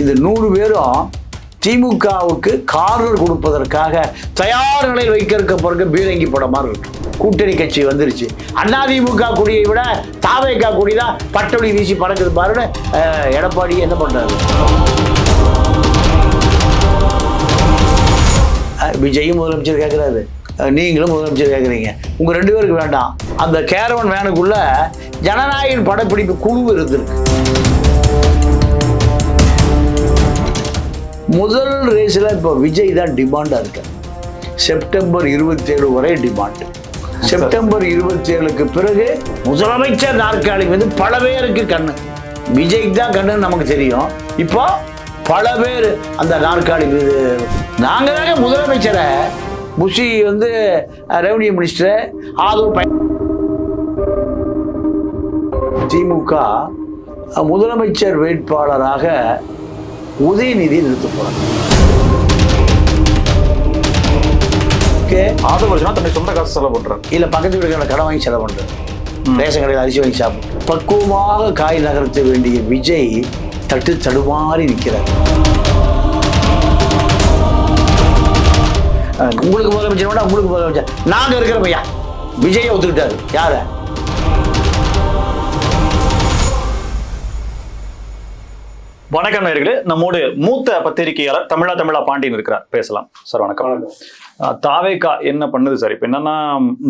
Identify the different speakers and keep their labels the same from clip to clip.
Speaker 1: இந்த நூறு பேரும் திமுகவுக்கு கார்னர் கொடுப்பதற்காக தயார் நிலையில் வைக்கிறக்க பிறகு பீரங்கி போட மாதிரி இருக்கு. கூட்டணி கட்சி வந்துருச்சு. அதிமுக கொடியை விட தாவேக்கா கொடி தான் பட்டொளி வீசி பறக்குது பாருன்னு எடப்பாடி என்ன பண்ணுறாரு விஜயும் முதலமைச்சர் கேட்குறாரு நீங்களும் முதலமைச்சர் கேட்குறீங்க உங்கள் ரெண்டு பேருக்கு வேண்டாம். அந்த கேரவன் வேனுக்குள்ள ஜனநாயகன் படப்பிடிப்பு குழு இருந்திருக்கு. முதல் ரேஸில் இப்போ விஜய் தான் டிமாண்டாக இருக்கார். செப்டம்பர் இருபத்தேழு வரை டிமாண்டு செப்டம்பர் இருபத்தேழுக்கு பிறகு முதலமைச்சர் நாற்காலி வந்து பல பேருக்கு கண்ணு. விஜய்க்கு தான் கண்ணுன்னு நமக்கு தெரியும். இப்போ பல பேர் அந்த நாற்காலி மீது நாங்கள் தாங்க முதலமைச்சரை. புஷி வந்து ரெவன்யூ மினிஸ்டர் ஆதவ் பய திமுக முதலமைச்சர் வேட்பாளராக உதயநிதி நிறுத்த போறாங்க.
Speaker 2: ஆதவர்ஜனா தன்னை சொந்த காசு செலவு பண்றாரு.
Speaker 1: இல்ல பக்கத்து வீடுகளை கடன் வாங்கி செலவு பண்றது ரேஷன் கடையில் அரிசி வாங்கி சாப்பிட்டு பக்குவமாக காய் நகர்த்த வேண்டிய விஜய் தட்டு தடுமாறி நிற்கிறார் உங்களுக்கு முதலமைச்சர் வேண்டாம் உங்களுக்கு முதலமைச்சர் நாங்க இருக்கிற பையா விஜயை ஒத்துக்கிட்டாரு. யார?
Speaker 2: வணக்கம் நேர்களே நம்மோடு மூத்த பத்திரிகையாளர் தமிழா தமிழா பாண்டியன் இருக்கிறார். பேசலாம். சார் வணக்கம். அஹ், தாவேகா என்ன பண்ணுது சார்? இப்போ என்னன்னா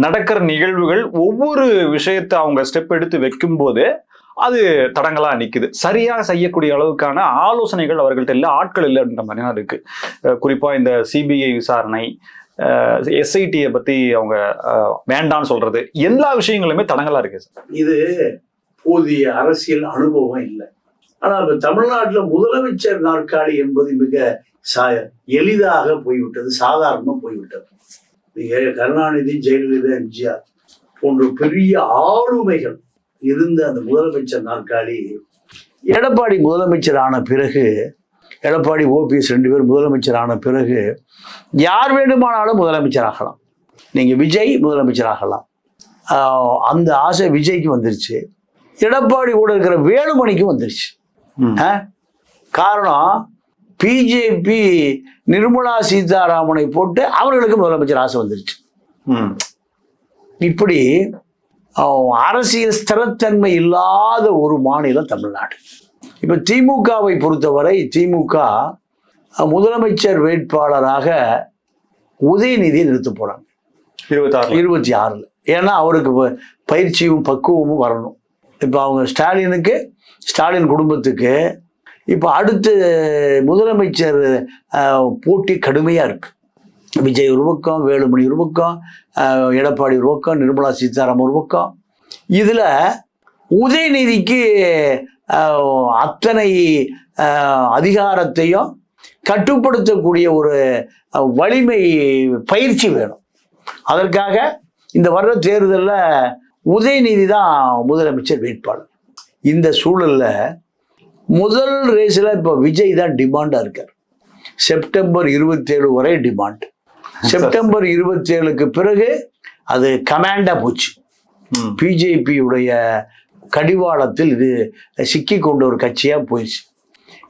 Speaker 2: நடக்கிற நிகழ்வுகள் ஒவ்வொரு விஷயத்தை அவங்க ஸ்டெப் எடுத்து வைக்கும்போது அது தடங்களா நிக்குது. சரியா செய்யக்கூடிய அளவுக்கான ஆலோசனைகள் அவர்கள்ட்ட இல்லை ஆட்கள் இல்லை அப்படின்ற மாதிரி தான் இருக்கு. அஹ், குறிப்பா இந்த சிபிஐ விசாரணை எஸ்ஐடியை பத்தி அவங்க அஹ், வேண்டான்னு சொல்றது எல்லா விஷயங்களுமே தடங்களா இருக்கு சார்.
Speaker 1: இது போதிய அரசியல் அனுபவம் இல்லை. ஆனால் இப்ப தமிழ்நாட்டில் முதலமைச்சர் நாற்காலி என்பது மிக சா எளிதாக போய்விட்டது சாதாரணமாக போய்விட்டது. நீங்கள் கருணாநிதி ஜெயலலிதா எம்ஜிஆர் போன்ற பெரிய ஆளுமைகள் இருந்த அந்த முதலமைச்சர் நாற்காலி எடப்பாடி முதலமைச்சர் ஆன பிறகு எடப்பாடி ஓபிஎஸ் ரெண்டு பேர் முதலமைச்சர் ஆன பிறகு யார் வேண்டுமானாலும் முதலமைச்சர் ஆகலாம். நீங்கள் விஜய் முதலமைச்சர் ஆகலாம். அந்த ஆசை விஜய்க்கு வந்துருச்சு. எடப்பாடி கூட இருக்கிற வேலுமணிக்கும் வந்துருச்சு. காரணம் பிஜேபி நிர்மலா சீதாராமனை போட்டு அவர்களுக்கு முதலமைச்சர் ஆசை வந்துருச்சு. இப்படி அரசியல் ஸ்திரத்தன்மை இல்லாத ஒரு மாநிலம் தமிழ்நாடு. இப்போ திமுகவை பொறுத்தவரை திமுக முதலமைச்சர் வேட்பாளராக உதயநிதியை நிறுத்த போறாங்க.
Speaker 2: இருபத்தாறு
Speaker 1: இருபத்தி ஆறில். ஏன்னா அவருக்கு பயிற்சியும் பக்குவமும் வரணும். இப்போ அவங்க ஸ்டாலினுக்கு ஸ்டாலின் குடும்பத்துக்கு இப்போ அடுத்து முதலமைச்சர் போட்டி கடுமையாக இருக்குது விஜய் ஒரு பக்கம் வேலுமணி ஒரு பக்கம் எடப்பாடி ஒரு பக்கம் நிர்மலா சீதாராமன் ஒரு பக்கம். இதில் உதயநிதிக்கு அத்தனை அதிகாரத்தையும் கட்டுப்படுத்தக்கூடிய ஒரு வலிமை பயிற்சி வேணும். அதற்காக இந்த வருட தேர்தலில் உதயநிதி தான் முதலமைச்சர் வேட்பாளர். இந்த சூழல்ல முதல் ரேஸில் இப்போ விஜய் தான் டிமாண்டாக இருக்கார். செப்டம்பர் இருபத்தேழு வரை டிமாண்ட் செப்டம்பர் இருபத்தேழுக்கு பிறகு அது கமாண்டாக போச்சு. பிஜேபியுடைய கடிவாளத்தில் இது சிக்கி கொண்ட ஒரு கட்சியாக போயிடுச்சு.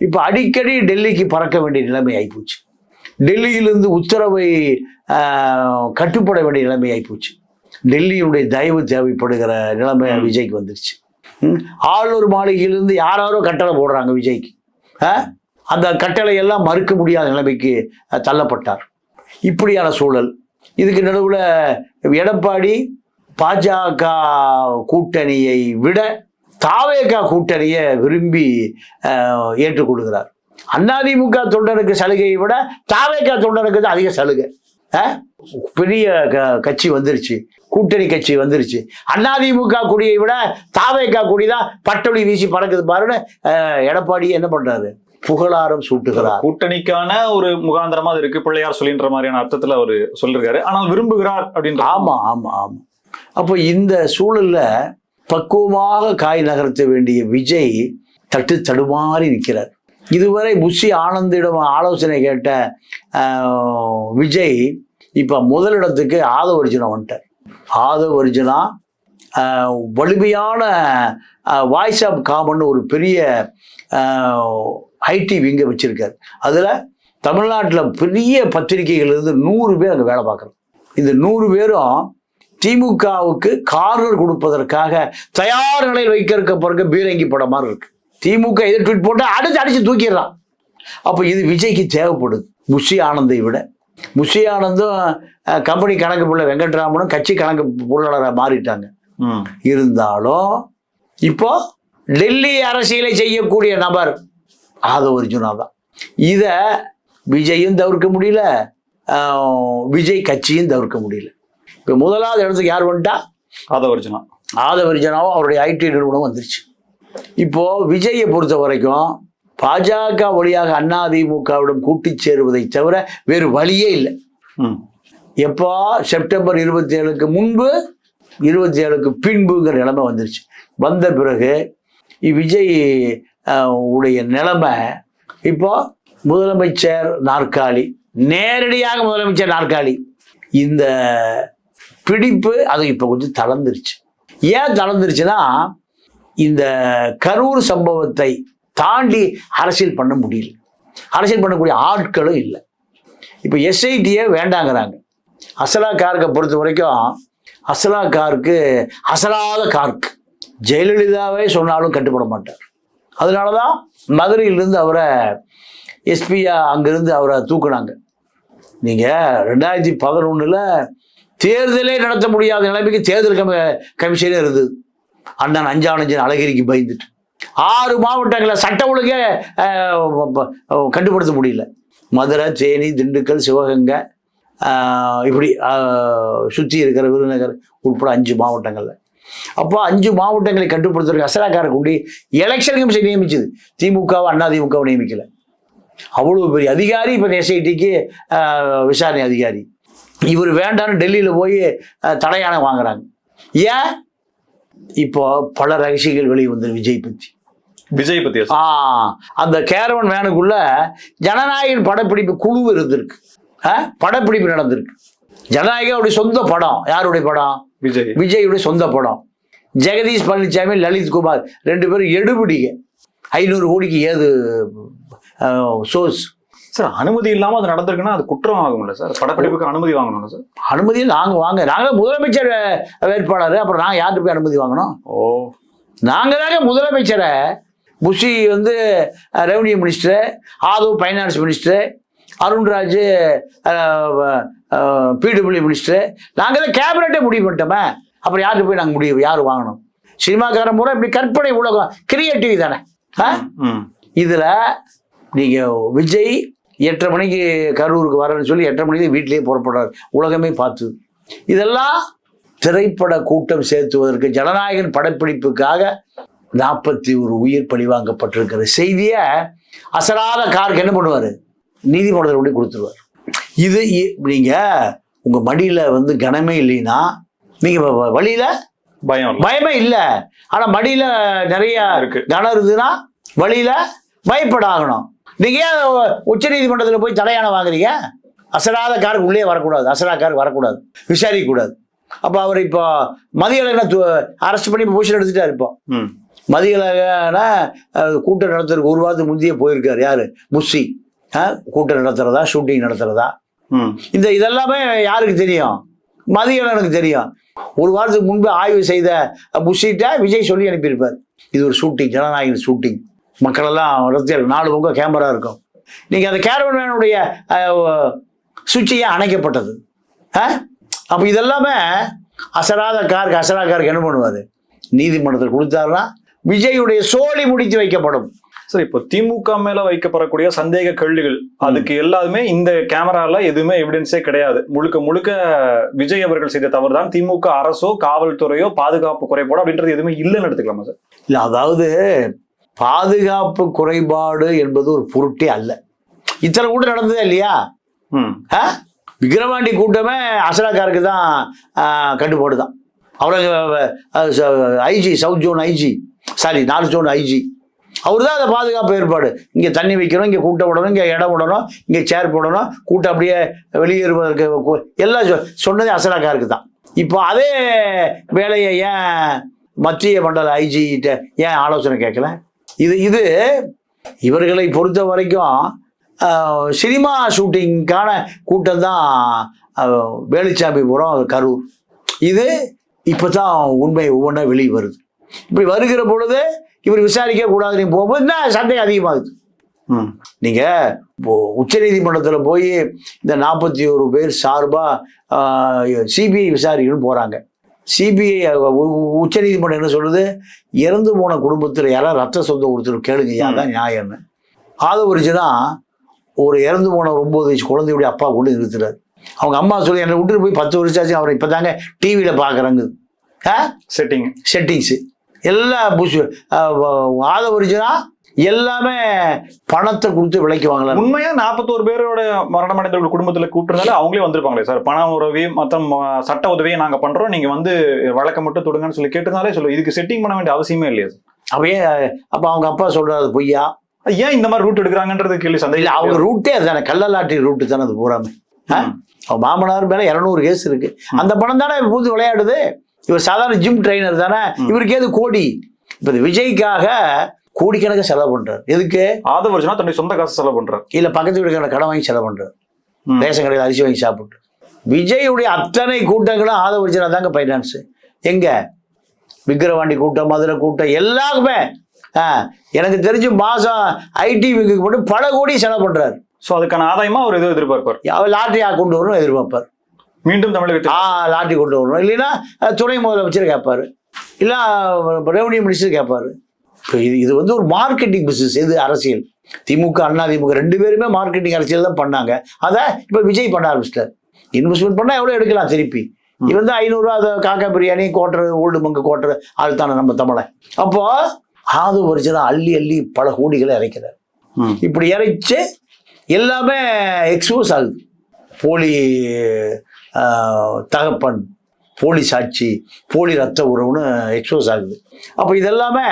Speaker 1: இப்போ அடிக்கடி டெல்லிக்கு பறக்க வேண்டிய நிலைமை ஆகிப்போச்சு டெல்லியிலிருந்து உத்தரவை கட்டுப்பட வேண்டிய நிலைமை ஆகிப்போச்சு டெல்லியுடைய தயவு தேவைப்படுகிற நிலைமை விஜய்க்கு வந்துருச்சு. ஆளுநர் மாளிகையிலிருந்து யாராரோ கட்டளை போடுறாங்க விஜய்க்கு. ஆ? அந்த கட்டளை எல்லாம் மறுக்க முடியாத நிலைமைக்கு தள்ளப்பட்டார். இப்படியான சூழல். இதுக்கு நடுவில் எடப்பாடி பாஜக கூட்டணியை விட தாவேகா கூட்டணியை விரும்பி ஏற்றுக்கொள்கிறார் அதிமுக தொண்டருக்கு சலுகையை விட தாவேகா தொண்டருக்கு தான் அதிக சலுகை. பெரிய க- கட்சி வந்துருச்சு. கூட்டணி கட்சி வந்துருச்சு. அதிமுக கொடியை விட தாவேகா கொடி தான் பட்டொளி வீசி பறக்குது பாருன்னு எடப்பாடி என்ன பண்றாரு? புகழாரம் சூட்டுகிறார்.
Speaker 2: கூட்டணிக்கான ஒரு முகாந்திரமா இருக்கு. பிள்ளையார் சொல்லின்ற மாதிரியான அர்த்தத்துல அவர் சொல்லிருக்காரு. ஆனால் விரும்புகிறார் அப்படின்ற
Speaker 1: ஆமா ஆமா ஆமா. அப்போ இந்த சூழல்ல பக்குவமாக காய் நகர்த்த வேண்டிய விஜய் தட்டு தடுமாறி நிற்கிறார். இதுவரை புஷி ஆனந்திடம் ஆலோசனை கேட்ட விஜய் இப்போ முதலிடத்துக்கு ஆதவ அர்ஜுனா வந்துட்டார். ஆதவ் அர்ஜுனா வலிமையான வாய்ஸ் ஆஃப் காமன் ஒரு பெரிய ஐடி விங்க வச்சுருக்காரு. அதில் தமிழ்நாட்டில் பெரிய பத்திரிகைகள் இருந்து நூறு பேர் அங்கே வேலை பார்க்குறோம் இந்த நூறு பேரும் திமுகவுக்கு கார்னர் கொடுப்பதற்காக தயார் நிலையில் வைக்கிறக்க பிறகு பீரங்கி படம் மாதிரி இருக்கு. திமுக எதிர் ட்வீட் போட்டு அடித்து அடிச்சு தூக்கிடுறான். அப்போ இது விஜய்க்கு தேவைப்படுது. முஷி ஆனந்தை விட அஹ், கம்பெனி கணக்கு புள்ள வெங்கட்ராமனும் கட்சி கணக்கு புள்ளராக மாறிட்டாங்க. இருந்தாலும் இப்போ டெல்லி அரசியலை செய்யக்கூடிய நபர் அது ஒரிஜினா தான். இதை விஜயும் தவிர்க்க முடியல விஜய் கட்சியும் தவிர்க்க முடியல. இப்போ முதலாவது இடத்துக்கு யார் வந்துட்டா?
Speaker 2: அதை ஒரிஜினா
Speaker 1: ஆதவர்ஜனாவும் அவருடைய ஐடி நிறுவனம் வந்துருச்சு. இப்போ விஜயை பொறுத்த வரைக்கும் பாஜக வழியாக அதிமுகவிடம் கூட்டிச் சேருவதை தவிர வேறு வழியே இல்லை.
Speaker 2: ம்.
Speaker 1: எப்போ செப்டம்பர் இருபத்தி ஏழுக்கு முன்பு இருபத்தி ஏழுக்கு பின்புங்கிற நிலைமை வந்துருச்சு. வந்த பிறகு விஜய் உடைய நிலைமை இப்போ முதலமைச்சர் நாற்காலி நேரடியாக முதலமைச்சர் நாற்காலி இந்த பிடிப்பு அது இப்போ கொஞ்சம் தளர்ந்துருச்சு. ஏன் தளர்ந்துருச்சுன்னா இந்த கரூர் சம்பவத்தை தாண்டி அரசியல் பண்ண முடியல. அரசியல் பண்ணக்கூடிய ஆட்களும் இல்லை. இப்போ எஸ்ஐடியே வேண்டாங்கிறாங்க. அசலா கார்க்கை பொறுத்த வரைக்கும் அசலா காருக்கு அசலாத கார்க்கு. ஜெயலலிதாவே சொன்னாலும் கட்டுப்பட மாட்டார். அதனால தான் மதுரையிலிருந்து அவரை எஸ்பியா அங்கிருந்து அவரை தூக்குனாங்க. நீங்கள் ரெண்டாயிரத்தி பதினொன்றில் தேர்தலே நடத்த முடியாத நிலைமைக்கு தேர்தல் கமி கமிஷனே இருந்தது. அண்ணன் அஞ்சானஞ்சன் அழகிரிக்கு பயந்துட்டு. ஆறு மாவட்டங்களை சட்ட ஒழுங்கே கட்டுப்படுத்த முடியல. மதுரை தேனி திண்டுக்கல் சிவகங்கை இப்படி சுற்றி இருக்கிற விருதுநகர் உட்பட அஞ்சு மாவட்டங்களில். அப்போ அஞ்சு மாவட்டங்களை கட்டுப்படுத்துறதுக்கு அசலாக்கார கொண்டு எலெக்ஷன் கமிஷன் நியமிச்சது. திமுகவை அண்ணா திமுகவை நியமிக்கலை. அவ்வளோ பெரிய அதிகாரி இப்போ எஸ்ஐடிக்கு விசாரணை அதிகாரி. இவர் வேண்டாம்னு டெல்லியில் போய் தடையான வாங்குறாங்க. ஏன்? இப்போ பல ரகசியங்கள் வெளியே வந்தது விஜய் பற்றி.
Speaker 2: விஜய் பத்தி
Speaker 1: ஆ அந்த கேரவன் வேனுக்குள்ள ஜனநாயகன் படப்பிடிப்பு குழு இருந்திருக்கு? படப்பிடிப்பு நடந்திருக்கு. ஜனநாயகம் அவருடைய சொந்த படம். யாருடைய படம்?
Speaker 2: விஜய்.
Speaker 1: விஜயுடைய சொந்த படம். ஜெகதீஷ் பழனிசாமி லலித் குமார் ரெண்டு பேரும் எடுபிடிங்க ஐநூறு கோடிக்கு ஏது சோர்ஸ்
Speaker 2: சார் அனுமதி இல்லாம அது நடந்திருக்குன்னா அது குற்றம் ஆகும்ல சார்? படப்பிடிப்புக்கு அனுமதி வாங்கணும்ல சார்?
Speaker 1: அனுமதியை நாங்கள் வாங்க நாங்கள் முதலமைச்சர் வேட்பாளர் அப்புறம் நாங்கள் யார்கிட்ட போய் அனுமதி வாங்கணும்?
Speaker 2: ஓ.
Speaker 1: நாங்கள் தாங்க முதலமைச்சரை புஷி வந்து revenue minister Aadhav finance minister Arunraj PWD minister நாங்கள் தான் கேபினட்டே முடிவு பண்ணிட்டோமே. அப்புறம் யார்கிட்ட போய் நாங்கள் முடிவு யார் வாங்கணும்? சினிமாக்காரன் பூரா இப்படி கற்பனை உலகம் கிரியேட்டிவ் தானே. இதில் நீங்கள் விஜய் எட்டரை மணிக்கு கரூருக்கு வரேன்னு சொல்லி எட்டரை மணிக்கு வீட்டிலேயே புறப்படுறாரு. உலகமே பார்த்து. இதெல்லாம் திரைப்பட கூட்டம் சேர்த்துவதற்கு ஜனநாயகன் படப்பிடிப்புக்காக நாற்பத்தி ஒரு உயிர் பழிவாங்கப்பட்டிருக்கிற செய்தியை அசராத காருக்கு என்ன பண்ணுவார்? நீதிமன்றத்தில் கொண்டு கொடுத்துருவார். இது இ- நீங்க உங்க மடியில வந்து கனமே இல்லைன்னா நீங்க வ- வ- வழியில
Speaker 2: பயம்.
Speaker 1: பயமே இல்லை. ஆனா மடியில நிறைய
Speaker 2: இருக்கு.
Speaker 1: கனம் இருந்ததுன்னா வழியில பயப்பட ஆகணும். நீங்க ஏன் உச்ச நீதிமன்றத்தில் போய் தடையான வாங்குறீங்க? அசராத காருக்கு உள்ளே வரக்கூடாது. அசரா காருக்கு வரக்கூடாது. விசாரிக்க கூடாது அப்போ அவர் இப்போ மதியம் அரெஸ்ட் பண்ணி பொசிஷன் எடுத்துட்டாரு இப்போ.
Speaker 2: ம்
Speaker 1: மதியலகான கூட்டம் நடத்துறதுக்கு ஒரு வாரத்துக்கு முந்தையே போயிருக்காரு யாரு? முஸ்ஸி. கூட்டம் நடத்துறதா ஷூட்டிங் நடத்துறதா?
Speaker 2: ம்.
Speaker 1: இந்த இதெல்லாமே யாருக்கு தெரியும்? மதியலனுக்கு தெரியும். ஒரு வாரத்துக்கு முன்பு ஆய்வு செய்த புஷிட்ட விஜய் சொல்லி அனுப்பியிருப்பார். இது ஒரு ஷூட்டிங் ஜனநாயக ஷூட்டிங் மக்களெல்லாம் ரத்தியல் நாலு பக்கம் கேமரா இருக்கும். நீங்கள் அந்த கேரவன் வேனுடைய சுவிட்சை ஏன் அணைக்கப்பட்டது. ஆ? அப்போ இதெல்லாமே அசராத காருக்கு அசரா காருக்கு என்ன பண்ணுவார்? நீதிமன்றத்தில் கொடுத்தாருன்னா விஜயுடைய சோழி முடித்து வைக்கப்படும்.
Speaker 2: சார் இப்போ திமுக மேல வைக்கப்படக்கூடிய சந்தேக கேள்விகள் அதுக்கு எல்லாமே இந்த கேமரால எதுவுமே எவிடன்ஸே கிடையாது. முழுக்க முழுக்க விஜய் அவர்கள் செய்த தவறு தான் திமுக அரசோ காவல்துறையோ பாதுகாப்பு குறைபாடு அப்படின்றது எதுவுமே இல்லைன்னு எடுத்துக்கலாமா சார்?
Speaker 1: இல்லை அதாவது பாதுகாப்பு குறைபாடு என்பது ஒரு பொருட்டே அல்ல. இத்தனை கூட்டம் நடந்ததே இல்லையா? விக்கிரவாண்டி கூட்டமே அசலாக்காருக்கு தான் கட்டுப்பாடு தான். அவரை IG south zone IG. Sorry north zone IG அவர் தான் அதை பாதுகாப்பு ஏற்பாடு. இங்கே தண்ணி வைக்கணும் இங்கே கூட்டம் விடணும் இங்கே இடம் விடணும் இங்கே சேர் போடணும் கூட்டம் அப்படியே வெளியேறுவதற்கு எல்லாம் சொ- சொன்னதே அசலாக்காருக்கு தான் இப்போ அதே வேலையை ஏன் மத்திய மண்டல ஐஜிகிட்ட ஏன் ஆலோசனை கேட்கல? இது இது இவர்களை பொறுத்த வரைக்கும் சினிமா ஷூட்டிங்க்கான கூட்டம் தான் வேலுச்சாமிபுரம் கரூர். இது இப்போ தான் உண்மை ஒவ்வொன்றா வெளியே வருது இப்படி வருகிற பொழுது இவர் விசாரிக்க கூடாதுன்னு போகும்போது என்ன சந்தேகம் அதிகமாகுது. நீங்கள் உச்ச நீதிமன்றத்தில் போய் இந்த நாற்பத்தி ஒரு பேர் சார்பாக சிபிஐ விசாரிக்கணும்னு போகிறாங்க சிபிஐ உச்ச நீதிமன்றம் என்ன சொல்லுது? இறந்து போன குடும்பத்தில் யாராவது ரத்த சொந்தம் கொடுத்துரு கேளுங்க அதான் நியாயம்னு. ஆதவரிச்சுனா ஒரு இறந்து போன ஒரு ஒன்பது வயசு குழந்தையுடைய அப்பா கொண்டு நிறுத்துறாரு. அவங்க அம்மா சொல்லி என்னை விட்டுட்டு போய் பத்து வருஷம் ஆச்சு அவரை இப்போ தாங்க டிவியில் பார்க்குறாங்க
Speaker 2: செட்டிங்
Speaker 1: செட்டிங்ஸு எல்லா புஷ் ஆதவரிச்சுனா எல்லாமே பணத்தை கொடுத்து விலைக்கு வாங்கலாம்
Speaker 2: உண்மையா நாற்பத்தோரு பேரோட மரணம் அடைந்தவர்கள் குடும்பத்துல கூப்பிட்டுருந்தாலும் அவங்களே வந்திருப்பாங்களே சார். பண உதவி மற்றும் அஹ், சட்ட உதவியை நாங்க பண்றோம். நீங்க வந்து வழக்க மட்டும் தொடுங்கன்னு சொல்லி கேட்டிருந்தாலே சொல்லு. இதுக்கு செட்டிங் பண்ண வேண்டிய அவசியமே இல்லையா சார்.
Speaker 1: அப்படியே அப்போ அவங்க அப்பா சொல்றாரு பொய்யா?
Speaker 2: ஏன் இந்த மாதிரி ரூட் எடுக்கிறாங்கன்றது கேள்வி சந்தேகம்.
Speaker 1: அவங்க ரூட்டே அதுதானே. கள்ளலாட்டி ரூட்டு தானே அது பூராமே மாமனார் மேல இரநூறு கேஸ் இருக்கு. அந்த பணம் தானே பூந்து விளையாடுது? இவர் சாதாரண ஜிம் ட்ரைனர் தானே? இவருக்கு ஏது கோடி? இப்ப விஜய்க்காக கோடிக்கணக்கு செலவு பண்றாரு. எதுக்கு?
Speaker 2: ஆதவர்ஜனா தன்னுடைய சொந்த காசு செலவு பண்றாரு.
Speaker 1: இல்ல பக்கத்து வீடுக்கான கடன் வாங்கி செலவு பண்றாரு. ரேஷன் கடையில் அரிசி வாங்கி சாப்பிட்டு. விஜயுடைய அத்தனை கூட்டங்களும் ஆதவர்ஜனா தாங்க ஃபைனான்ஸ் எங்க? விக்கிரவாண்டி கூட்டம் மதுரை கூட்டம் எல்லாருக்குமே. ஆ, எனக்கு தெரிஞ்சு மாசம் ஐடி விங்குக்கு மட்டும் பல கோடி செலவு பண்றாரு.
Speaker 2: சோ அதுக்கான ஆதாயமா அவர் எதுவும் எதிர்பார்ப்பார்.
Speaker 1: அவர் லாட்டரியா கொண்டு வரணும் எதிர்பார்ப்பார்.
Speaker 2: மீண்டும் தமிழகத்தில்
Speaker 1: ஆ லாட்டரி கொண்டு வரணும் இல்லைன்னா துணை முதலமைச்சர் கேட்பாரு இல்லை ரெவன்யூ மினிஸ்டர் கேட்பாரு இப்போ இது இது வந்து ஒரு மார்க்கெட்டிங் பிசினஸ் இது அரசியல். திமுக அண்ணா திமுக ரெண்டு பேருமே மார்க்கெட்டிங் அரசியல் தான் பண்ணாங்க. அதை இப்போ விஜய் பண்ண ஆரம்பிச்சிட்டார். இன்வெஸ்ட்மெண்ட் பண்ணால் எவ்வளோ எடுக்கலாம் திருப்பி? இவன் தான் ஐநூறுரூவா அதை காக்கா biryani quarter Old Monk quarter ஆள் தானே நம்ம தமிழை. அப்போ ஆது ஒரிஜினல் அள்ளி அள்ளி பல கோடிகளை இறைக்கிறார். இப்படி இறைச்சு எல்லாமே எக்ஸ்போஸ் ஆகுது. போலி தகப்பன் போலி சாட்சி போலி ரத்த உறவுன்னு எக்ஸ்போஸ் ஆகுது. அப்போ இதெல்லாமே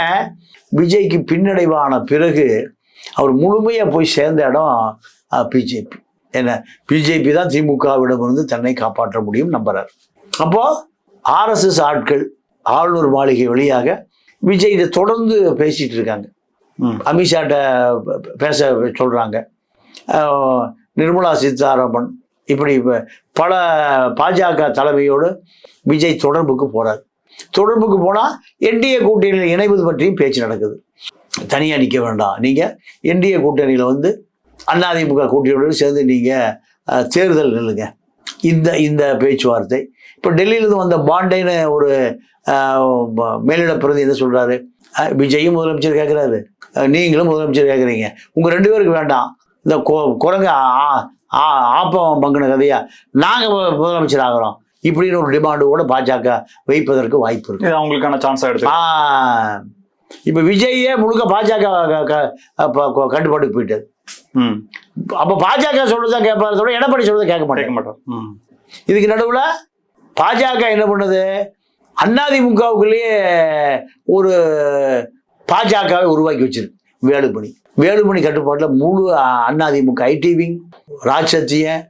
Speaker 1: விஜய்க்கு பின்னடைவான பிறகு அவர் முழுமையாக போய் சேர்ந்த இடம் பிஜேபி. என்ன பிஜேபி தான் திமுகவிடமிருந்து தன்னை காப்பாற்ற முடியும் நம்புறார். அப்போ ஆர்எஸ்எஸ் ஆட்கள் ஆளுநர் மாளிகை வழியாக விஜய் இதை தொடர்ந்து பேசிட்டு இருக்காங்க. அமித்ஷாட்ட பேச சொல்கிறாங்க நிர்மலா சீதாராமன் இப்படி பல பாஜக தலைமையோடு விஜய் தொடர்புக்கு போகிறார் தொடர்புக்கு போனால் என்டிஏ கூட்டணியில் இணைவது பற்றியும் பேச்சு நடக்குது. தனியாக நிற்க வேண்டாம். நீங்கள் என்டிஏ கூட்டணியில் வந்து அதிமுக கூட்டணியோடு சேர்ந்து நீங்கள் தேர்தல் நில்லுங்க. இந்த இந்த பேச்சுவார்த்தை. இப்போ டெல்லியிலேருந்து வந்த பாண்டேன்னு ஒரு மேலிட பிரதி என்ன சொல்கிறாரு விஜயும் முதலமைச்சர் கேட்குறாரு நீங்களும் முதலமைச்சர் கேட்குறீங்க உங்கள் ரெண்டு பேருக்கு வேண்டாம். இந்த கொ- குரங்கு ஆ- ஆப்பம் பங்குன கதையா? நாங்கள் முதலமைச்சர் ஆகிறோம். இப்படின்னு ஒரு டிமாண்டு கூட பாஜக வைப்பதற்கு வாய்ப்பு இருக்கு.
Speaker 2: அவங்களுக்கான சான்ஸ் எடுத்து.
Speaker 1: இப்போ விஜயே முழுக்க பாஜக கட்டுப்பாட்டுக்கு போயிட்டாரு
Speaker 2: ம்.
Speaker 1: அப்போ பாஜக சொல்றதா கேட்பாரு தவிர எடப்பாடி சொல்றதை கேட்க மாட்டேன்
Speaker 2: கேட்க மாட்டார். ம்.
Speaker 1: இதுக்கு நடுவில் பாஜக என்ன பண்ணுது? அதிமுகவுக்குள்ளேயே ஒரு பாஜகவை உருவாக்கி வச்சிருக்கு. வேலுமணி. வேலுமணி கட்டுப்பாட்டில் முழு அதிமுக ஐடி விங் ராஜ்சத்தியன்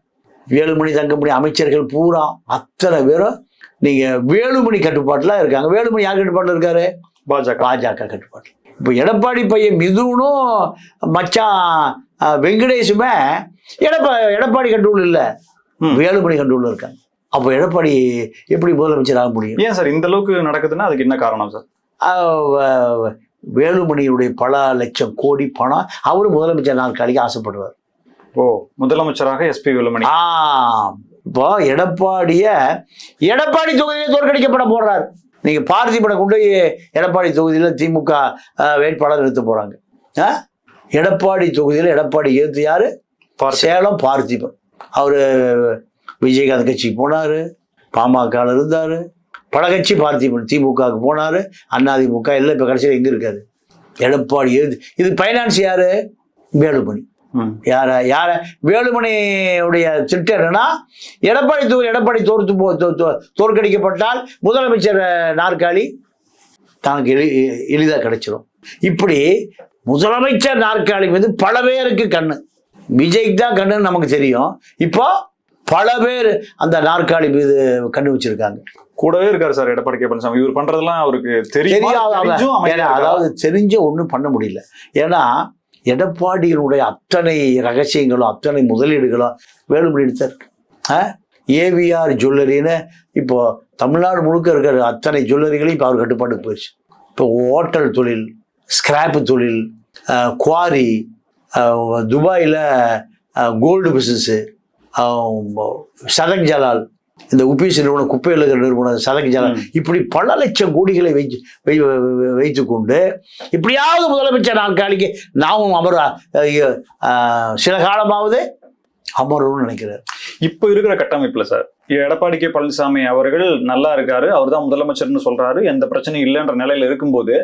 Speaker 1: வேலுமணி தங்கமணி அமைச்சர்கள் பூரா அத்தனை பேரும் நீங்கள் வேலுமணி கட்டுப்பாட்டில் இருக்காங்க. வேலுமணி யார் கட்டுப்பாட்டில் இருக்காரு?
Speaker 2: பாஜக.
Speaker 1: பாஜக கட்டுப்பாட்டில். இப்போ எடப்பாடி பையன் மிதுனும் மச்சான் வெங்கடேஷுமே எடப்பா எடப்பாடி கண்ட்ரோல் இல்லை. வேலுமணி கண்ட்ரோலில் இருக்காங்க. அப்போ எடப்பாடி எப்படி முதலமைச்சர் ஆக முடியும்?
Speaker 2: ஏன் சார் இந்த அளவுக்கு நடக்குதுன்னா அதுக்கு என்ன காரணம் சார்?
Speaker 1: வேலுமணியுடைய பல லட்சம் கோடி பணம் அவரும் முதலமைச்சர் நாற்காலிக்கு ஆசைப்படுவார்.
Speaker 2: ஓ முதலமைச்சராக எஸ்பி வேலுமணி.
Speaker 1: ஆ இப்போ எடப்பாடிய எடப்பாடி தொகுதியில தோற்கடிக்கப்பட போறார். நீங்க பார்த்திபனை கொண்டு போய் எடப்பாடி தொகுதியில திமுக வேட்பாளர் நிறுத்த போறாங்க? எடப்பாடி தொகுதியில எடப்பாடி ஏத்து யாரு? சேலம் பார்த்திபன் அவரு விஜயகாந்த் கட்சிக்கு போனாரு. பாமக இருந்தாரு. பல கட்சி பார்த்திபன் திமுகவுக்கு போனாரு அதிமுக எல்லாம் இப்ப கடைசியில் எங்க இருக்காரு. எடப்பாடி ஏத்து இது ஃபைனான்ஸ் யாரு? வேலுமணி.
Speaker 2: ம்.
Speaker 1: யார யார? வேலுமணியுடைய திட்டம் என்னன்னா எடப்பாடி தூ எடப்பாடி தோற்று போ தோற்கடிக்கப்பட்டால் முதலமைச்சர் நாற்காலி தனக்கு எளி எளிதாக கிடைச்சிரும். இப்படி முதலமைச்சர் நாற்காலி மீது பல பேருக்கு கண்ணு. விஜய்க்கு தான் கண்ணுன்னு நமக்கு தெரியும். இப்போ பல பேர் அந்த நாற்காலி மீது கண்ணு வச்சிருக்காங்க.
Speaker 2: கூடவே இருக்காரு சார் எடப்பாடி கே. பழனிசாமி. இவர் பண்றதெல்லாம் அவருக்கு தெரியுமா?
Speaker 1: அதாவது தெரிஞ்ச ஒன்றும் பண்ண முடியல. ஏன்னா எடப்பாடியினுடைய அத்தனை ரகசியங்களும் அத்தனை முதலீடுகளும் வேலுமணி இருக்கு ஏவிஆர் ஜுவல்லரின்னு இப்போ தமிழ்நாடு முழுக்க இருக்கிற அத்தனை ஜுவல்லரிகளையும் இப்போ அவர் கட்டுப்பாட்டுக்கு போயிடுச்சு இப்போ ஹோட்டல் தொழில் ஸ்கிராப் தொழில் குவாரி துபாயில் கோல்டு பிஸ்னஸ்ஸு சதக் ஜலால் இந்த உபீஸ் நிறுவனம் குப்பையில் இருக்கிற நிறுவனம் சதக் ஜலால் இப்படி பல லட்சம் கோடிகளை வைத்து வை வை- வைத்துக்கொண்டு இப்படியாவது முதலமைச்சர் நாற்காலிக்கு நாமும் அமர சில காலமாவது அமரும்னு நினைக்கிறார்.
Speaker 2: இப்போ இருக்கிற கட்டமைப்புல சார் எடப்பாடி கே பழனிசாமி அவர்கள் நல்லா இருக்காரு அவர் தான் முதலமைச்சர்னு சொல்றாரு எந்த பிரச்சனையும் இல்லைன்ற நிலையில இருக்கும்போது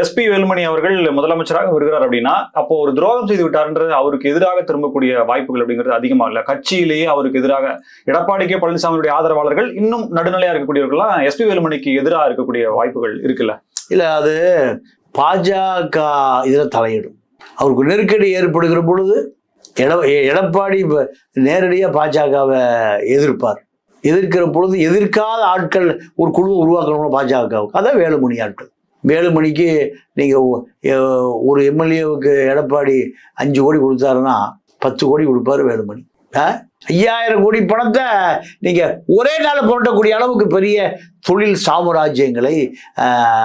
Speaker 2: எஸ்பி வேலுமணி அவர்கள் முதலமைச்சராக வருகிறார் அப்படின்னா அப்போ ஒரு துரோகம் செய்து விட்டார்ன்றது அவருக்கு எதிராக திரும்பக்கூடிய வாய்ப்புகள் அப்படிங்கிறது அதிகமாக இல்லை. கட்சியிலேயே அவருக்கு எதிராக எடப்பாடி கே பழனிசாமியுடைய ஆதரவாளர்கள் இன்னும் நடுநிலையா இருக்கக்கூடியவர்கள்லாம் எஸ்பி வேலுமணிக்கு எதிராக இருக்கக்கூடிய வாய்ப்புகள் இருக்குல்ல?
Speaker 1: இல்லை அது பாஜக இதில் தலையிடும். அவருக்கு நெருக்கடி ஏற்படுகிற பொழுது எட எடப்பாடி நேரடியாக பாஜகவை எதிர்ப்பார். எதிர்க்கிற பொழுது எதிர்க்காத ஆட்கள் ஒரு குழுவை உருவாக்கணும் பாஜகவுக்கு. அதான் வேலுமணி ஆட்கள். வேலுமணிக்கு நீங்கள் ஒரு எம்எல்ஏவுக்கு எடப்பாடி அஞ்சு கோடி கொடுத்தாருன்னா பத்து கோடி கொடுப்பாரு வேலுமணி. ஆ? ஐயாயிரம் கோடி பணத்தை நீங்கள் ஒரே நாள் புரட்டக்கூடிய அளவுக்கு பெரிய தொழில் சாம்ராஜ்யங்களை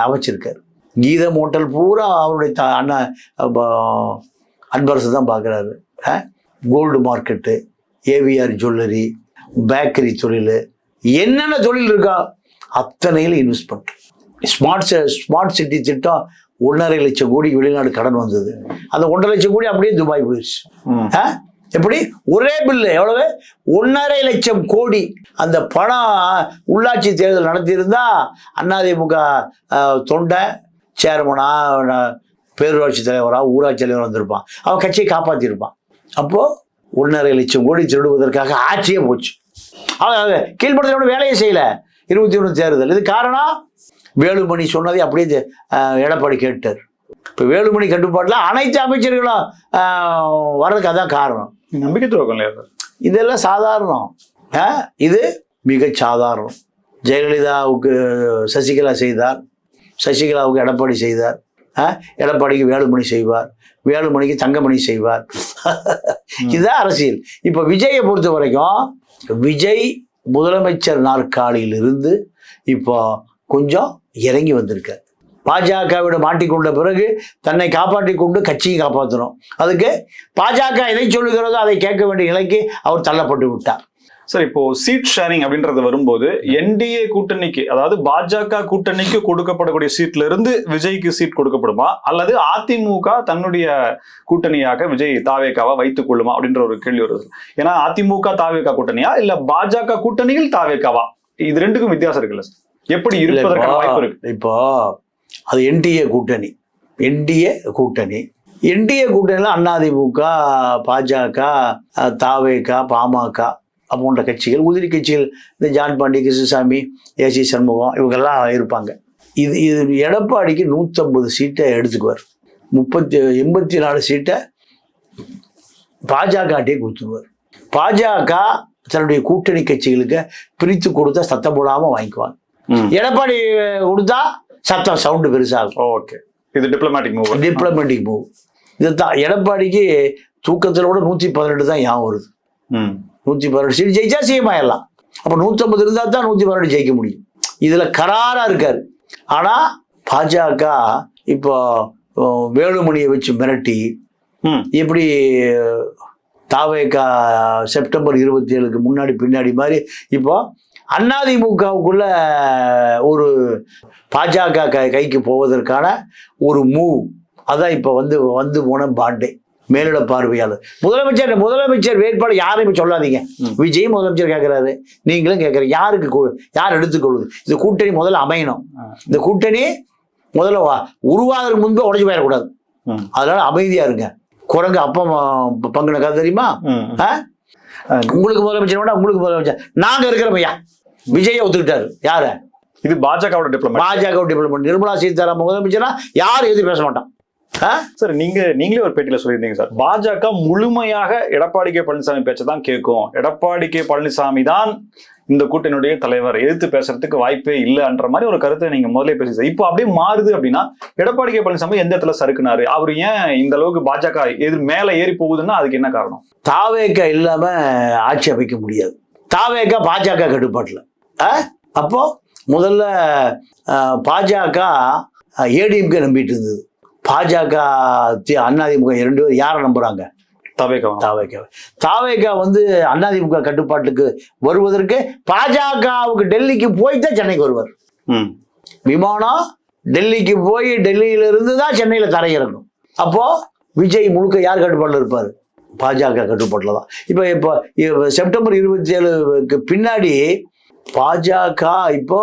Speaker 1: அமைச்சிருக்காரு. கீதம் ஹோட்டல் பூரா அவருடைய த அண்ணன் அன்பரசு தான் பார்க்குறாரு gold market AVR jewellery bakery தொழில் என்னென்ன தொழில் இருக்கா அத்தனையில் இன்வெஸ்ட் பண்ணுறேன் ஸ்மார்ட் ஸ்மார்ட் சிட்டி திட்டம் ஒன்றரை லட்சம் கோடி வெளிநாடு கடன் வந்தது. அந்த ஒன்றரை லட்சம் கோடி அப்படியே துபாய் போயிடுச்சு? எப்படி? ஒரே பில்லு எவ்வளவு? ஒன்றரை லட்சம் கோடி. அந்த பணம் உள்ளாட்சி தேர்தல் நடத்தியிருந்தா அதிமுக தொண்டை சேர்மனா பேரூராட்சி தலைவரா ஊராட்சி தலைவர் வந்திருப்பான் அவன் கட்சியை காப்பாற்றிருப்பான் அப்போ ஒன்றரை லட்சம் கோடி திருடுவதற்காக ஆட்சியே போச்சு. அவன் கீழ்படுத்தோட வேலையை செய்யல. இருபத்தி ஒன்று தேர்தல். இது காரணம்? வேலுமணி சொன்னதை அப்படியே எடப்பாடி கேட்டார். இப்போ வேலுமணி கட்டுப்பாட்டில் அனைத்து அமைச்சர்களும் வர்றதுக்கு அதான் காரணம்.
Speaker 2: நம்பிக்கை துரோகம்
Speaker 1: இதெல்லாம் சாதாரணம்? இது மிக சாதாரணம். ஜெயலலிதாவுக்கு சசிகலா செய்தார். சசிகலாவுக்கு எடப்பாடி செய்தார்? எடப்பாடிக்கு வேலுமணி செய்வார். வேலுமணிக்கு தங்கமணி செய்வார். இதுதான் அரசியல். இப்போ விஜயை பொறுத்த வரைக்கும் விஜய் முதலமைச்சர் நாற்காலியிலிருந்து இப்போ கொஞ்சம் இறங்கி வந்திருக்கார். பாஜகவிடம் மாட்டிக்கொண்ட பிறகு தன்னை காப்பாற்றி கொண்டு கட்சியை காப்பாற்றணும் அதுக்கு பாஜக எதை சொல்லுகிறதோ அதை கேட்க வேண்டிய நிலைக்கு அவர் தள்ளப்பட்டு விட்டார்.
Speaker 2: சார் இப்போ சீட் ஷேரிங் அப்படின்றது வரும்போது என்டிஏ கூட்டணிக்கு அதாவது பாஜக கூட்டணிக்கு கொடுக்கப்படக்கூடிய சீட்ல இருந்து விஜய்க்கு சீட் கொடுக்கப்படுமா? அல்லது அதிமுக தன்னுடைய கூட்டணியாக விஜய் தாவேக்காவா வைத்துக் கொள்ளுமா? அப்படின்ற ஒரு கேள்வி வருது. ஏன்னா அதிமுக தாவேக்கா கூட்டணியா? இல்ல பாஜக கூட்டணியில் தாவேக்காவா? இது ரெண்டுக்கும் வித்தியாசம் இருக்குல்ல சார். எப்படி இருப்பதற்கான
Speaker 1: இப்போ-
Speaker 2: வாய்ப்பு இருக்கு?
Speaker 1: இப்போ அது என்டிஏ கூட்டணி. என்டிஏ கூட்டணி. என்டிஏ கூட்டணியில் அதிமுக பாஜக தாவேகா பாமக போன்ற கட்சிகள் உதிரி கட்சிகள் இந்த ஜான் பாண்டி கிருஷ்ணசாமி ஏசி சண்முகம் இவங்கெல்லாம் இருப்பாங்க. இது இது எடப்பாடிக்கு நூற்றம்பது சீட்டை எடுத்துக்குவார். முப்பத்தி எண்பத்தி நாலு சீட்டை பாஜகட்டே கொடுத்துருவார். பாஜக தன்னுடைய கூட்டணி கட்சிகளுக்கு பிரித்து கொடுத்தா சத்தம் போடாமல் வாங்கிக்குவாங்க. எடப்பாடி கொடுத்தா சத்தம் சவுண்டு பெருசாகும்.
Speaker 2: ஓகே இது டிப்ளமேட்டிக் மூவ்
Speaker 1: டிப்ளமேட்டிக் மூவ் இதுதான் எடப்பாடிக்கு தூக்கத்தில் கூட நூற்றி பதினெட்டு தான் ஞாபகம் வருது? நூற்றி பதினெட்டு சீட் ஜெயிச்சா சிஎம் ஆயிடலாம் அப்போ நூற்றம்பது இருந்தால் தான் நூற்றி பதினெட்டு ஜெயிக்க முடியும். இதில் கராராக இருக்கார். ஆனால் பாஜக இப்போ வேலுமணியை வச்சு மிரட்டி
Speaker 2: ம்.
Speaker 1: எப்படி தாவேக்கா செப்டம்பர் இருபத்தி ஏழுக்கு முன்னாடி பின்னாடி மாதிரி இப்போ அதிமுகவுக்குள்ள ஒரு பாஜக கை- கைக்கு போவதற்கான ஒரு மூவ் அதான் இப்போ வந்து வந்து போன பாண்டே மேலிட பார்வையாளர். முதலமைச்சர் முதலமைச்சர் வேட்பாளர் யாரையுமே சொல்லாதீங்க. விஜய் முதலமைச்சர் கேட்குறாரு நீங்களும் கேட்குறீங்க யாருக்கு யார் எடுத்துக்கொள்ளுது இந்த கூட்டணி முதல்ல அமையணும். இந்த கூட்டணி முதல்ல உருவாகிறதுக்கு முன்பே உடஞ்சி போயிடக்கூடாது. அதனால அமைதியா இருங்க. குரங்கு அப்பம் பங்குன கதை தெரியுமா? உங்களுக்கு முதலமைச்சர் வேண்டாம் உங்களுக்கு முதலமைச்சர். நாங்க இருக்கிறோம் ஐயா. விஜயை ஒத்துக்கிட்டாரு. யார?
Speaker 2: இது பாஜகவோட டிப்ளமேட்
Speaker 1: பாஜக டெவலப்மெண்ட் நிர்மலா சீதாராமன் முதலமைச்சரா யாரும் எதுவும் பேச மாட்டான்?
Speaker 2: சார் நீங்க நீங்களே ஒரு பேட்டியில சொல்லியிருந்தீங்க சார். பாஜக முழுமையாக எடப்பாடி கே பழனிசாமி பேச்சை தான் கேட்கும். எடப்பாடி கே பழனிசாமி தான் இந்த கூட்டணியுடைய தலைவர். எதிர்த்து பேசுறதுக்கு வாய்ப்பே இல்லைன்ற மாதிரி ஒரு கருத்தை நீங்க முதல்ல பேசி இப்போ அப்படியே மாறுது அப்படின்னா எடப்பாடி கே பழனிசாமி எந்த இடத்துல சறுக்குனாரு? அவர் ஏன் இந்த அளவுக்கு பாஜக எதிர் மேல ஏறி போகுதுன்னா அதுக்கு என்ன காரணம்?
Speaker 1: தாவேக்கா இல்லாம ஆட்சி அமைக்க முடியாது. தாவேக்கா பாஜக கட்டுப்பாட்டில். அப்போ முதல்ல பாஜக ஏடிஎம்கே நம்பிட்டு இருந்தது. பாஜக அதிமுக ரெண்டு பேரும் யாரை நம்புறாங்க?
Speaker 2: தவேக.
Speaker 1: தாவேக்கா தாவேக்கா வந்து அதிமுக கட்டுப்பாட்டுக்கு வருவதற்கு பாஜகவுக்கு டெல்லிக்கு போய் தான் சென்னைக்கு வருவார்.
Speaker 2: ம்.
Speaker 1: விமானம் டெல்லிக்கு போய் டெல்லியில இருந்து தான் சென்னையில் தரையிறங்கும். அப்போ விஜய் முழுக்க யார் கட்டுப்பாட்டில் இருப்பார்? பாஜக கட்டுப்பாட்டில் தான் இப்போ இப்போ இப்போ செப்டம்பர் இருபத்தி ஏழுக்கு பின்னாடி பாஜக இப்போ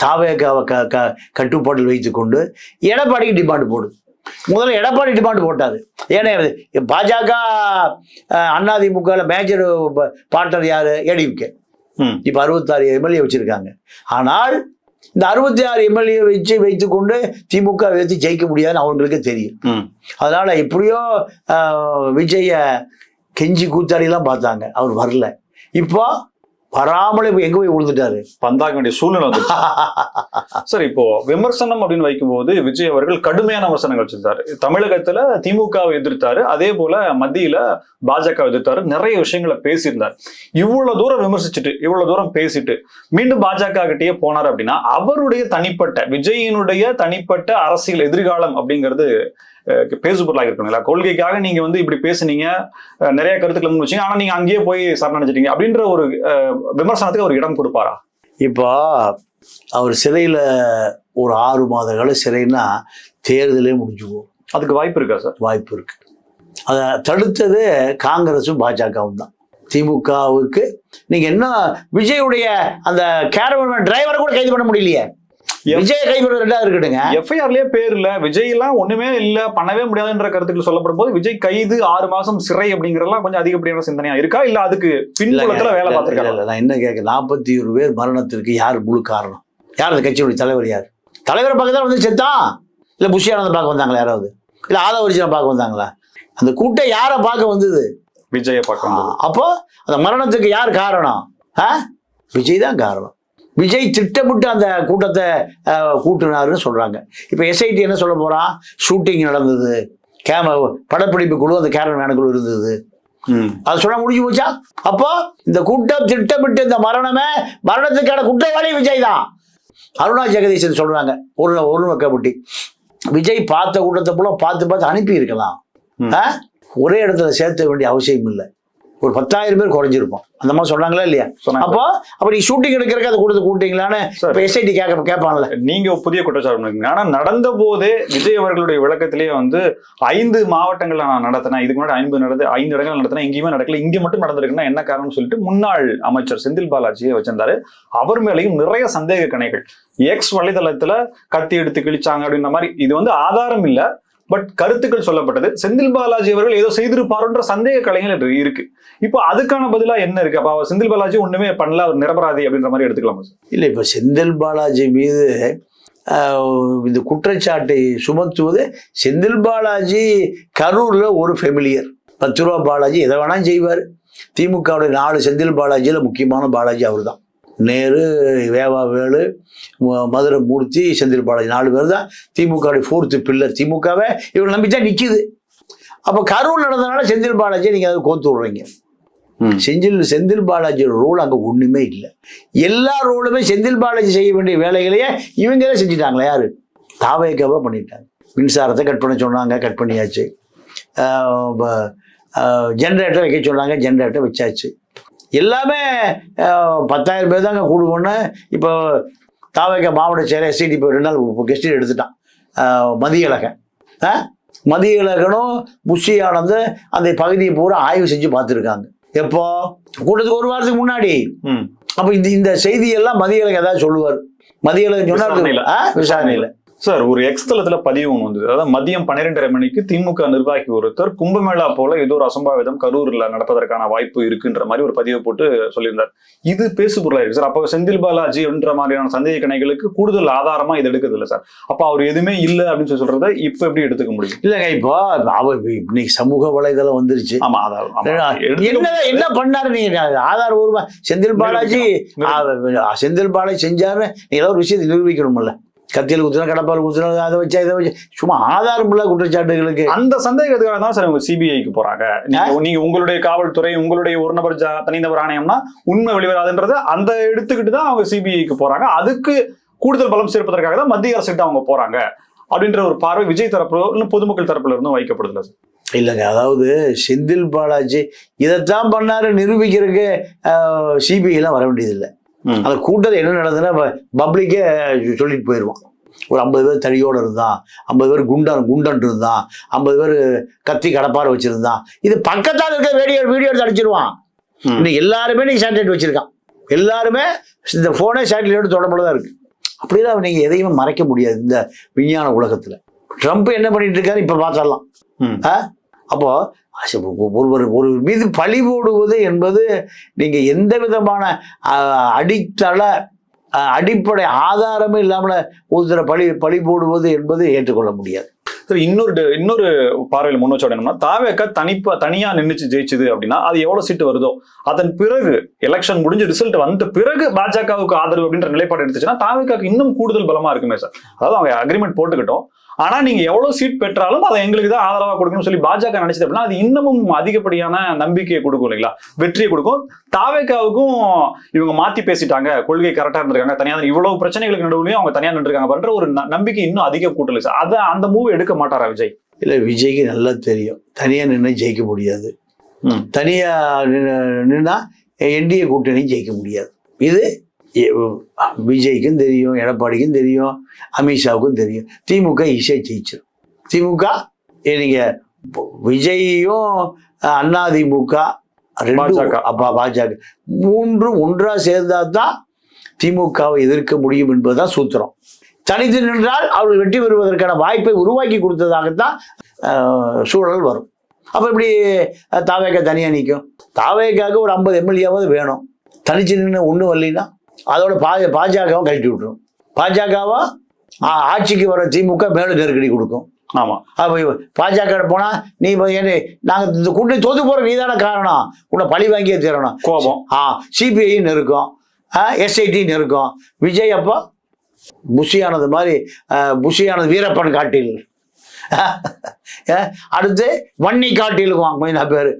Speaker 1: தாவேகாவை க க கட்டுப்பாட்டில் வைத்துக்கொண்டு எடப்பாடிக்கு டிமாண்ட் போடுது. முதல்ல எடப்பாடி டிமாண்ட் போட்டாரு. ஏன்னா பாஜக அதிமுகவில் மேஜர் பார்ட்னர் யார்? ஏடிஎம்கே இப்போ அறுபத்தாறு எம்எல்ஏ வச்சிருக்காங்க. ஆனால் இந்த அறுபத்தி ஆறு எம்எல்ஏ வச்சு வைத்துக்கொண்டு திமுக வைத்து ஜெயிக்க முடியாதுன்னு அவங்களுக்கு தெரியும். அதனால எப்படியோ விஜய கெஞ்சி கூத்தாடிலாம் பார்த்தாங்க. அவர் வரல. இப்போ வராமலே எங்க போய் விழுந்துட்டாரு?
Speaker 2: பந்தாக வேண்டிய சூழ்நிலை சார் இப்போ விமர்சனம் அப்படின்னு வைக்கும்போது விஜய் அவர்கள் கடுமையான விமர்சனங்கள் வச்சிருந்தாரு. தமிழகத்துல திமுகவை எதிர்த்தாரு அதே போல மத்தியில பாஜக எதிர்த்தாரு நிறைய விஷயங்களை பேசியிருந்தார். இவ்வளவு தூரம் விமர்சிச்சுட்டு இவ்வளவு தூரம் பேசிட்டு மீண்டும் பாஜக கிட்டயே போனார் அப்படின்னா அவருடைய தனிப்பட்ட விஜயினுடைய தனிப்பட்ட அரசியல் எதிர்காலம் அப்படிங்கிறது பேசுபொருளாக இருக்கணுங்களா கொள்கைக்காக நீங்க வந்து இப்படி பேசுனீங்க. நிறைய கருத்துக்களை முன் வச்சீங்க ஆனா நீங்க அங்கேயே போய் சரணடைஞ்சிட்டீங்க. அப்படின்ற ஒரு விமர்சனத்துக்கு ஒரு இடம் கொடுப்பாரா?
Speaker 1: இப்போ அவர் சிறையில் ஒரு ஆறு மாத கால சிறைன்னா தேர்தலே முடிஞ்சு போகும்
Speaker 2: அதுக்கு வாய்ப்பு இருக்கா சார்?
Speaker 1: வாய்ப்பு இருக்கு. அதை தடுத்தது காங்கிரஸும் பாஜகவும் தான். திமுகவுக்கு நீங்க என்ன விஜயுடைய அந்த கேரவன் டிரைவரை கூட கைது பண்ண முடியலையே? விஜய் பண்ண ரெண்டாவது இருக்கட்டுங்க
Speaker 2: எஃப்ஐஆர்லயே பேர் இல்ல. விஜய் எல்லாம் ஒண்ணுமே இல்ல. பண்ணவே முடியாதுன்ற கருத்துக்கள் சொல்லப்படும் போது விஜய் கைது ஆறு மாசம் சிறை அப்படிங்கறதெல்லாம் கொஞ்சம் அதிகப்படியான சிந்தனையா இருக்கா? இல்ல அதுக்கு பின்புலத்துல வேலை பார்த்திருக்காங்க
Speaker 1: நான் என்ன கேட்க நாற்பத்தி ஒரு பேர் மரணத்திற்கு யார் முழு காரணம்? யார் அந்த கட்சியுடைய தலைவர் யார்? தலைவரை பார்க்க தான் வந்து செத்தான் இல்ல புஷி ஆனந்த் பார்க்க வந்தாங்களா யாராவது? இல்ல ஆதவரிஜனை பார்க்க வந்தாங்களா? அந்த கூட்டம் யாரை பார்க்க வந்தது?
Speaker 2: விஜய பார்க்க.
Speaker 1: அப்போ அந்த மரணத்துக்கு யார் காரணம்? ஆ? விஜய் தான் காரணம். விஜய் திட்டமிட்டு அந்த கூட்டத்தை கூட்டினாருன்னு சொல்றாங்க. இப்போ எஸ்ஐடி என்ன சொல்ல போறான் ஷூட்டிங் நடந்தது. கேம படப்பிடிப்பு குழு அந்த கேமரா குழு இருந்தது. அது சொல்ல முடிஞ்சு போச்சா? அப்போ இந்த கூட்டம் திட்டமிட்டு இந்த மரணமே மரணத்துக்கான குற்றவாளி விஜய் தான். அருணா ஜெகதீசன் சொல்றாங்க ஒரு ஒரு நோக்கப்பட்டி விஜய் பார்த்த கூட்டத்தை போல பார்த்து பார்த்து அனுப்பி இருக்கலாம்? ஒரே இடத்துல சேர்த்த வேண்டிய அவசியம் இல்லை. ஒரு பத்தாயிரம் பேர் குறைஞ்சிருப்போம். அந்த மாதிரி சொன்னாங்களா இல்லையா?
Speaker 2: சொன்னாங்க.
Speaker 1: அப்போ அப்ப நீ ஷூட்டிங் எடுக்கிறதுக்கு அதை கொடுத்து கூட்டிங்களான்னு. இப்போ எஸ்ஐடி கேட்க கேட்பான்ல
Speaker 2: நீங்க புதிய குற்றச்சாட்டு பண்ணிருக்கீங்க ஆனா நடந்த போதே விஜய் அவர்களுடைய விளக்கத்திலேயே வந்து ஐந்து மாவட்டங்கள்ல நான் நடத்தினேன். இதுக்கு முன்னாடி ஐந்து நடந்து ஐந்து இடங்கள் நடத்தினேன். எங்கேயுமே நடக்கல. இங்க மட்டும் நடந்திருக்குன்னா என்ன காரணம்னு சொல்லிட்டு முன்னாள் அமைச்சர் செந்தில் பாலாஜியை வச்சிருந்தாரு. அவர் மேலேயும் நிறைய சந்தேக கணைகள். எக்ஸ் வலைதளத்துல கத்தி எடுத்து கிழிச்சாங்க அப்படின்ற மாதிரி. இது வந்து ஆதாரம் இல்ல. பட் கருத்துக்கள் சொல்லப்பட்டது. செந்தில் பாலாஜி அவர்கள் ஏதோ செய்திருப்பாருன்ற சந்தேக கலைகள் இருக்கு. இப்போ அதுக்கான பதிலா என்ன இருக்கு? அப்ப அவர் செந்தில் பாலாஜி ஒண்ணுமே பண்ணல அவர் நிரபராதி அப்படின்ற மாதிரி எடுத்துக்கலாமா சார்?
Speaker 1: இல்லை இப்போ செந்தில் பாலாஜி மீது இந்த குற்றச்சாட்டை சுமத்துவது செந்தில் பாலாஜி கரூரில் ஒரு ஃபெமிலியர் பத்து ரூபா பாலாஜி எதை வேணாலும் செய்வார். திமுகவுடைய நாலு செந்தில் பாலாஜியில் முக்கியமான பாலாஜி அவர் தான் நேரு வேவா வேலு மதுரை மூர்த்தி செந்தில் பாலாஜி நாலு பேர் தான் திமுகவுடைய ஃபோர்த்து பில்லர் திமுகவை இவங்க நம்பி தான் நிற்கிது அப்போ கரூர் நடந்ததுனால செந்தில் பாலாஜியை நீங்கள் அதை கோத்து விடுறீங்க. செந்தில் செந்தில் பாலாஜியோட ரோல் அங்கே ஒன்றுமே இல்லை. எல்லா ரோலுமே செந்தில் பாலாஜி செய்ய வேண்டிய வேலைகளையே இவங்க தான் செஞ்சுட்டாங்களே யாரு? தாவேக்காவாக பண்ணிட்டாங்க. மின்சாரத்தை கட் பண்ண சொன்னாங்க கட் பண்ணியாச்சு. ஜென்ரேட்டர் வைக்க சொன்னாங்க ஜென்ரேட்டர் வச்சாச்சு. எல்லாமே பத்தாயிரம் பேர் தாங்க கூடுவோன்னு இப்போ தாவேக்கா மாவட்ட செயலர் எஸ்ஐடி இப்போ ரெண்டு நாள் கெஸ்ட் எடுத்துட்டான். ஆஹ், மதியழகன். ஆ? மதியழகனும் புஷி ஆனந்து அந்த பகுதியை பூரா ஆய்வு செஞ்சு பார்த்துருக்காங்க. எப்போ? கூட்டத்துக்கு ஒரு வாரத்துக்கு முன்னாடி.
Speaker 2: ம்.
Speaker 1: அப்ப இந்த இந்த செய்தியெல்லாம் மதியழகன் ஏதாவது சொல்லுவார். மதியழகன்
Speaker 2: விசாரணையில.
Speaker 1: சொன்னார் விசாரணையில்.
Speaker 2: சார் ஒரு எக்ஸ் தளத்துல பதிவு ஒன்று வந்தது. அதாவது மதியம் பன்னிரெண்டரை மணிக்கு திமுக நிர்வாகி ஒருத்தர் கும்பமேளா போல ஏதோ ஒரு அசம்பாவிதம் கரூர்ல நடப்பதற்கான வாய்ப்பு இருக்குன்ற மாதிரி ஒரு பதிவை போட்டு சொல்லியிருந்தார். இது பேசு பொருளா இருக்கு சார் அப்போ செந்தில் பாலாஜி என்ற மாதிரியான சந்தேக கணைகளுக்கு கூடுதல் ஆதாரமா இது எடுக்கிறது இல்ல சார். அப்ப அவர் எதுவுமே இல்ல அப்படின்னு சொல்லி சொல்றத இப்ப எப்படி எடுத்துக்க முடியும்?
Speaker 1: இல்லைங்க இப்போ அவ இன்னைக்கு சமூக வலைதளம் வந்துருச்சு.
Speaker 2: ஆமா. எடுத்துக்க
Speaker 1: என்ன என்ன பண்ணாரு நீங்க? ஆதாரபூர்வமா செந்தில் பாலாஜி செந்தில் பாலாஜி செஞ்சாருன்னு நீங்க ஏதோ ஒரு விஷயத்தை நிரூபிக்கணும்ல. கத்தியில் குத்துனா கடப்பால் குத்துனா அதை வச்சா இதை வச்சு. சும்மா ஆதாரம் இல்ல குற்றச்சாட்டுகளுக்கு.
Speaker 2: அந்த சந்தேகத்துக்காக தான் சார் இவங்க சிபிஐக்கு போறாங்க. நீங்க உங்களுடைய காவல்துறை உங்களுடைய ஒரு நபர் தனிநபர் ஆணையம்னா உண்மை வெளிவராதுன்றத அந்த எடுத்துக்கிட்டு தான் அவங்க சிபிஐக்கு போறாங்க. அதுக்கு கூடுதல் பலம் சேர்ப்பதற்காக தான் மத்திய அரசுகிட்ட அவங்க போறாங்க. அப்படின்ற ஒரு பார்வை விஜய் தரப்புல இல்ல பொதுமக்கள் தரப்புல இருந்தும் வைக்கப்படுதுல சார்.
Speaker 1: இல்லைங்க அதாவது செந்தில் பாலாஜி இதைத்தான் பண்ணாரு நிரூபிக்கிறதுக்கு சிபிஐலாம் வர வேண்டியதில்லை. அந்த கூட்டத்தில் என்ன நடந்ததுன்னா பப்ளிக்கே சொல்லிட்டு போயிடுவான் ஒரு ஐம்பது பேர் தடியோடு இருந்தான் ஐம்பது பேர் குண்டன் குண்டன் இருந்தான் ஐம்பது பேர் கத்தி கடப்பார வச்சிருந்தான். இது பக்கத்தால் இருக்க வீடியோ வீடியோ எடுத்து அடிச்சிருவான். இன்னைக்கு எல்லாருமே நீ சேட்டலைட் வச்சிருக்கான். எல்லாருமே இந்த ஃபோனே சேட்டலைட் தொடர்புல தான் இருக்கு. அப்படிதான் நீங்க எதையுமே மறைக்க முடியாது இந்த விஞ்ஞான உலகத்துல. ட்ரம்ப் என்ன பண்ணிட்டு இருக்காரு? இப்ப பார்த்தரலாம்
Speaker 2: ம்.
Speaker 1: அப்போ ஒருவர் ஒரு மீது பழி போடுவது என்பது நீங்க எந்த விதமான அடித்தள அடிப்படை ஆதாரமே இல்லாமல் ஒருத்தரை பழி பழி போடுவது என்பது ஏற்றுக்கொள்ள முடியாது.
Speaker 2: சார் இன்னொரு இன்னொரு பார்வையில் முன் வச்சோம் தாவேக்க தனிப்பா தனியா நின்றுச்சு ஜெயிச்சது அப்படின்னா அது எவ்வளவு சீட்டு வருதோ அதன் பிறகு எலெக்ஷன் முடிஞ்சு ரிசல்ட் வந்த பிறகு பாஜகவுக்கு ஆதரவு அப்படின்ற நிலைப்பாடு எடுத்துச்சுன்னா தாவேக்காக்கு இன்னும் கூடுதல் பலமா இருக்குமே சார். அதாவது அவங்க அக்ரிமெண்ட் போட்டுக்கிட்டோம். ஆனா நீங்க எவ்வளவு சீட் பெற்றாலும் அதை எங்களுக்கு தான் ஆதரவா கொடுக்கணும்னு சொல்லி பாஜக நினைச்சது அப்படின்னா அது இன்னமும் அதிகப்படியான நம்பிக்கையை கொடுக்கும் இல்லைங்களா? வெற்றியை கொடுக்கும். தாவேக்காவுக்கும் இவங்க மாத்தி பேசிட்டாங்க. கொள்கை கரெக்டா இருந்திருக்காங்க. தனியா இவ்வளவு பிரச்சனைகளுக்கு நடுவுலயும் அவங்க தனியா நின்றுருக்காங்க பண்ற ஒரு நம்பிக்கை இன்னும் அதிக கூட்டல சார் அதை அந்த மூவ் எடுக்க மாட்டாரா விஜய்?
Speaker 1: இல்ல விஜய்க்கு நல்லா தெரியும். தனியா நின்று ஜெயிக்க முடியாது.
Speaker 2: ம்.
Speaker 1: தனியா நின்னு- என்டிஏ கூட்டணி ஜெயிக்க முடியாது. இது விஜய்க்கும் தெரியும் எடப்பாடிக்கும் தெரியும் அமித்ஷாவுக்கும் தெரியும். திமுக ஈஸியாக ஜெயிச்சிடும் திமுக ஏ, நீங்க விஜயும் அண்ணா திமுக. அப்பா பாஜக. மூன்றும் ஒன்றா சேர்ந்தா தான் திமுகவை எதிர்க்க முடியும் என்பதுதான் சூத்திரம். தனித்து நின்றால் அவர்கள் வெற்றி பெறுவதற்கான வாய்ப்பை உருவாக்கி கொடுத்ததாகத்தான் சூழல் வரும். அப்போ இப்படி தாவேக்கா தனியாக நிற்கும் தாவேக்காவுக்கு ஒரு ஐம்பது எம்எல்ஏவாவது வேணும். தனிச்சு நின்று ஒன்றும் வரலைன்னா? அதோட பா பாஜகவும் கழட்டி விட்டுரும். பாஜகவும் ஆட்சிக்கு வர திமுக மேலும் நெருக்கடி கொடுக்கும்.
Speaker 2: ஆமா.
Speaker 1: அப்போ பாஜக போனால் நீ நாங்கள் இந்த கூட்டணி தோத்து போகிற நீ தானே காரணம். உன்னை பழி வாங்கியே தீரணும்.
Speaker 2: கோபம்.
Speaker 1: ஆ சிபிஐன்னு இருக்கும் எஸ்ஐடின்னு இருக்கும் விஜய் அப்போ புஷியானது மாதிரி புஷியானது வீரப்பன் காட்டில். அடுத்து வன்னி காட்டிலுக்கும் கொஞ்சம் பேர்.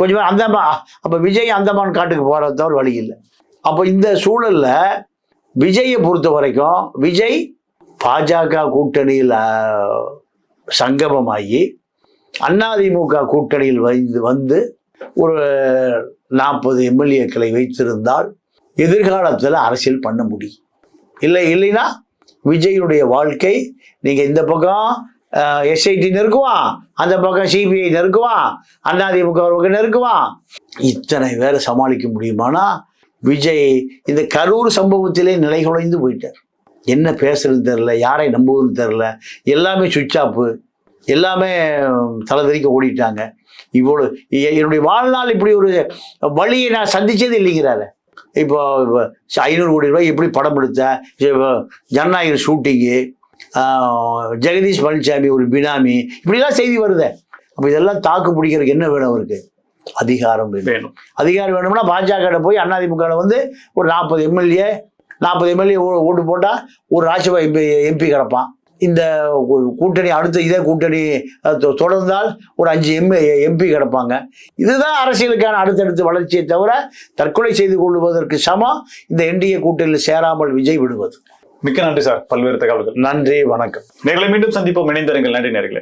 Speaker 1: கொஞ்சம் பேர் அப்போ விஜய் அந்தமான் காட்டுக்கு போகிறத தவிர வழி இல்லை. அப்போ இந்த சூழல்ல விஜயை பொறுத்த வரைக்கும் விஜய் பாஜக கூட்டணியில் சங்கமமாகி அதிமுக கூட்டணியில் வந்து வந்து ஒரு நாற்பது எம்எல்ஏக்களை வைத்திருந்தால் எதிர்காலத்தில் அரசியல் பண்ண முடியும். இல்லை இல்லைன்னா விஜயனுடைய வாழ்க்கை நீங்கள் இந்த பக்கம் எஸ்ஐடி நெருக்குவான் அந்த பக்கம் சிபிஐ நெருக்குவான் அதிமுக ஒரு பக்கம் நெருக்குவான் இத்தனை பேரை சமாளிக்க முடியுமானா? விஜய் இந்த கரூர் சம்பவத்திலே நிலைகுலைந்து போயிட்டார். என்ன பேசுறது தெரில யாரை நம்புவதுன்னு தெரில எல்லாமே சுவிட்ச் ஆப்பு எல்லாமே தலைதறிக்க ஓடிட்டாங்க. இவ்வளோ என்னுடைய வாழ்நாள் இப்படி ஒரு வழியை நான் சந்தித்தது இல்லைங்கிறாரு. இப்போ இப்போ ஐநூறு கோடி ரூபாய் எப்படி படம் எடுத்தேன் ஜனநாயகர் ஷூட்டிங்கு ஜெகதீஷ் பழனிசாமி ஒரு பினாமி இப்படிலாம் செய்தி வருதே. அப்போ இதெல்லாம் தாக்கு பிடிக்கிறதுக்கு என்ன வேணும் அவருக்கு? அதிகாரம் வேணும். அதிகாரம் வேணும்னா பாஜக போய் அதிமுகவில் வந்து ஒரு நாற்பது எம்எல்ஏ நாற்பது எம்எல்ஏ ஓட்டு போட்டால் ஒரு ராஜ்யசபா எம்பி எம்பி கிடப்பான். இந்த கூட்டணி அடுத்த இதே கூட்டணி தொடர்ந்தால் ஒரு அஞ்சு எம் எம்பி கிடப்பாங்க. இதுதான் அரசியலுக்கான அடுத்தடுத்த வளர்ச்சியை தவிர தற்கொலை செய்து கொள்வதற்கு சமம். இந்த என்டிஏ கூட்டணியில் சேராமல் விஜய் விடுவது.
Speaker 2: மிக்க நன்றி சார். பல்வேறு தகவல்கள்.
Speaker 1: நன்றி வணக்கம்.
Speaker 2: நேர்களை மீண்டும் சந்திப்போம். இணைந்திருங்கள். நன்றி நேர்களே.